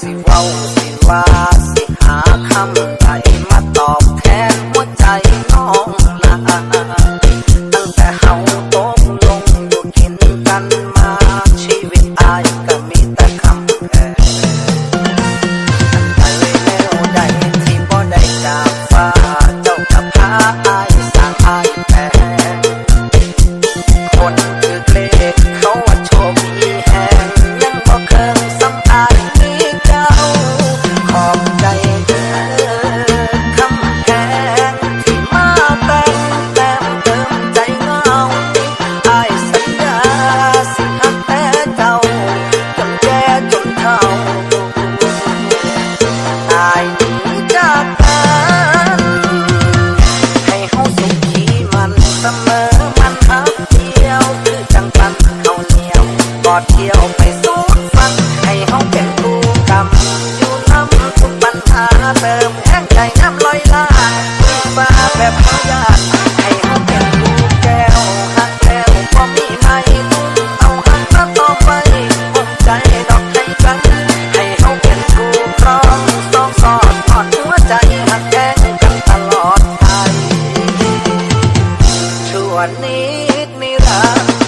สิเว้าสิว่าสิหาคำใด อดเที่ยวไปสู้ฟันให้เฮาเป็นผู้กำอยู่ทำทุกปัญหาเติมแห้งใจน้ำลอยลาฟ้าแบบพยาให้เฮาเป็นผู้แก้วหักแก้วพอมีไหมเอาหักมาต่อไปอุ่ใจดอกให้กันให้เฮาเป็นผู้ครองสองสอดทอดหัวใจหักแท้กันตลอดไปชวนนิดนิรันดร์